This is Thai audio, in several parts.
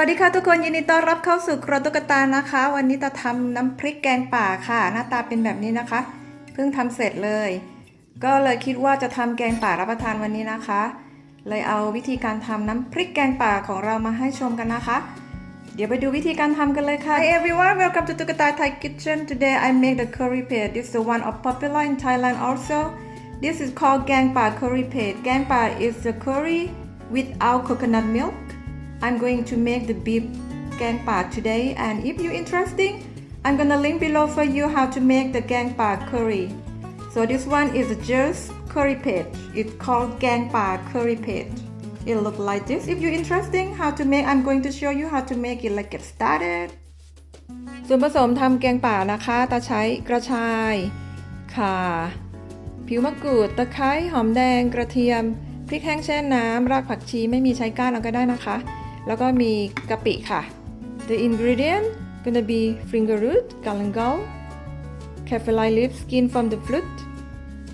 วัสดีค่ะทุกคนยินดีต้อนรับเข้าสู่ครัวตุ๊กตานะคะ วันนี้จะทำน้ำพริกแกงป่าค่ะ หน้าตาเป็นแบบนี้นะคะ เพิ่งทำเสร็จเลย ก็เลยคิดว่าจะทำแกงป่ารับประทานวันนี้นะคะ เลยเอาวิธีการทำน้ำพริกแกงป่าของเรามาให้ชมกันนะคะ เดี๋ยวไปดูวิธีการทำกันเลยค่ะ Hi everyone welcome to Tukata Thai Kitchen today I make the curry paste this is the one of popular in Thailand also this is called gang pa curry paste gang pa is the curry without coconut milk I'm going to make the beef gang pa today and if you interesting I'm gonna link below for you how to make the gang pa curry so this one is just curry paste it's called gang pa curry paste it look like this if you interesting how to make I'm going to show you how to make it like get started ส่วนผสมทำแกงป่านะคะตาใช้กระชาย ข่า ผิวมะกรูด ตะไคร้ หอมแดง กระเทียม พริกแห้งแช่น้ำ รากผักชี ไม่มีใช้ก้านเอาก็ได้นะคะ แล้วก็มีกะปิค่ะ The ingredient gonna be finger root galangal kaffir leaf skin from the fruit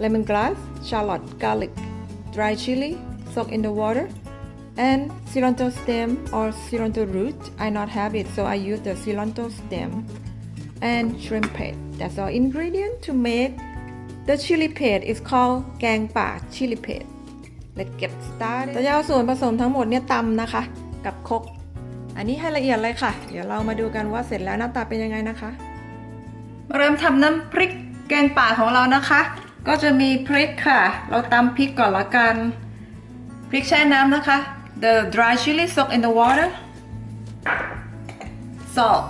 lemongrass shallot garlic dry chili soak in the water and cilantro stem or cilantro root I not have it so I use the cilantro stem and shrimp paste that's all ingredient to make the chili paste is called แกงป่า chili paste let's get started เราจะเอาส่วนผสมทั้งหมดเนี่ยตำนะคะ กับคกอันนี้ให้ละเอียดเลยค่ะ เดี๋ยวเรามาดูกันว่าเสร็จแล้วหน้าตาเป็นยังไงนะคะ เริ่มทำน้ำพริกแกงป่าของเรานะคะ ก็จะมีพริกค่ะ เราตำพริกก่อนละกัน พริกแช่น้ำนะคะ the dry chili soak in the water salt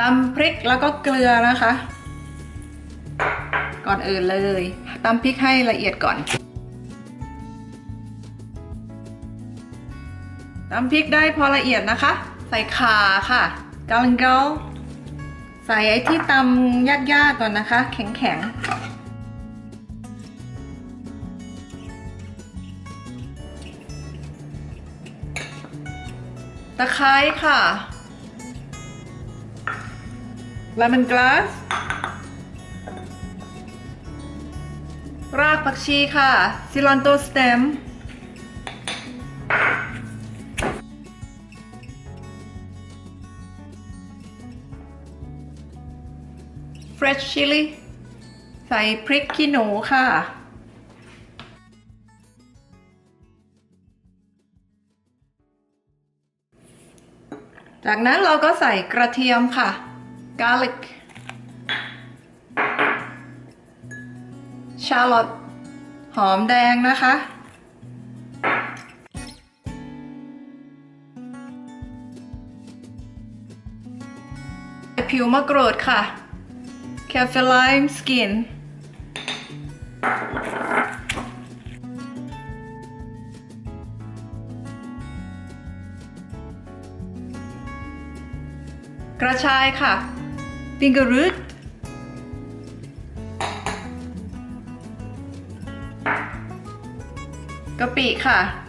ตำพริกแล้วก็เกลือนะคะ ก่อนอื่นเลยตำพริกให้ละเอียดก่อน ตำพริกได้พอละเอียดนะคะ ใส่ข่าค่ะกาลังเกาใส่ไอ้ที่ตำยากๆก่อนนะคะ แข็งๆ ตะไคร้ค่ะ lemon grass รากผักชีค่ะ ซิลอนโตสเต็ม fresh chili ใส่พริกขี้หนูค่ะ จากนั้นเราก็ใส่กระเทียมค่ะ garlic ชาร์ลอตหอมแดงนะคะ ผิวมะกรูดค่ะ c a f e lime skin กระชายค่ะ finger root กะปิค่ะ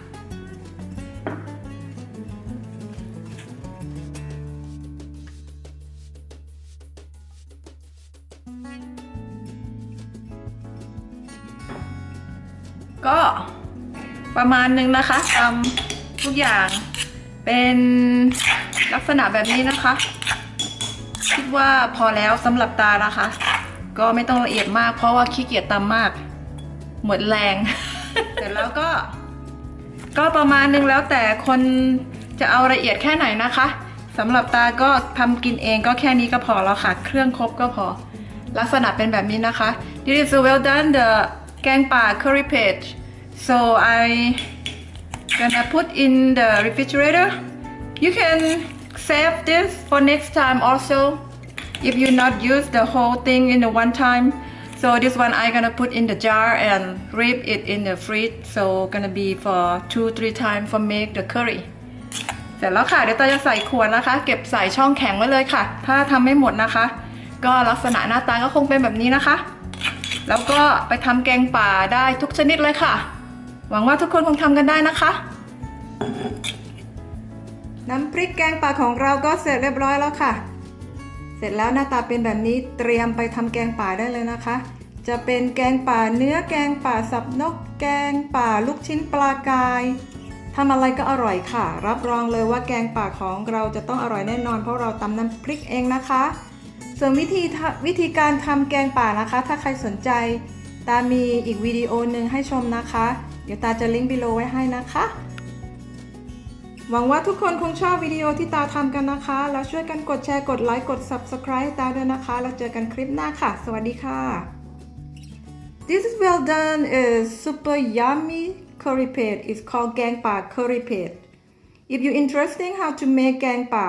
ก็ประมาณนึงนะคะทำทุกอย่างเป็นลักษณะแบบนี้นะคะ คิดว่าพอแล้วสำหรับตานะคะ ก็ไม่ต้องละเอียดมาก เพราะว่าขี้เกียจตำมาก หมดแรง เสร็จแล้วก็ ก็ประมาณนึงแล้วแต่คนจะเอาละเอียดแค่ไหนนะคะสำหรับตาก็ทำกินเองก็แค่นี้ก็พอแล้วค่ะ เครื่องครบก็พอ ลักษณะเป็นแบบนี้นะคะ This is well done the แกงป่า curry paste so I gonna put in the refrigerator you can save this for next time also if you not use the whole thing in the one time so this one I gonna put in the jar and wrap it in the fridge so gonna be for two three time for make the curry เสร็จแล้วค่ะ เดี๋ยวตาจะใส่ขวดนะคะ เก็บใส่ช่องแข็งไว้เลยค่ะ ถ้าทำไม่หมดนะคะ ก็ลักษณะหน้าตาก็คงเป็นแบบนี้นะคะ แล้วก็ไปทำแกงป่าได้ทุกชนิดเลยค่ะ หวังว่าทุกคนคงทำกันได้นะคะ น้ำพริกแกงป่าของเราก็เสร็จเรียบร้อยแล้วค่ะ เสร็จแล้วหน้าตาเป็นแบบนี้เตรียมไปทำแกงป่าได้เลยนะคะ จะเป็นแกงป่าเนื้อแกงป่าสับนก แกงป่าลูกชิ้นปลากายทำอะไรก็อร่อยค่ะ รับรองเลยว่าแกงป่าของเราจะต้องอร่อยแน่นอน เพราะเราตำน้ำพริกเองนะคะ ส่วนวิธีวิธีการทำแกงป่านะคะ ถ้าใครสนใจ ตามีอีกวิดีโอหนึ่งให้ชมนะคะ เดี๋ยวตาจะลิงก์บิโลไว้ให้นะคะ หวังว่าทุกคนคงชอบวิดีโอที่ตาทำกันนะคะ แล้วช่วยกันกดแชร์กดไลค์กด Subscribe ตาด้วยนะคะ แล้วเจอกันคลิปหน้าค่ะ สวัสดีค่ะ This is well done is super yummy curry paste. It's called gang pa curry paste. If you're interested how to make gang pa,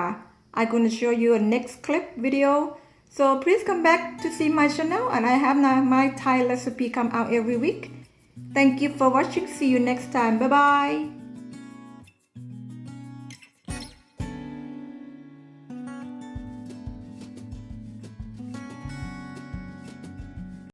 I'm gonna show you a next clip video. So please come back to see my channel and I have now my Thai recipe come out every week. Thank you for watching. See you next time. Bye bye.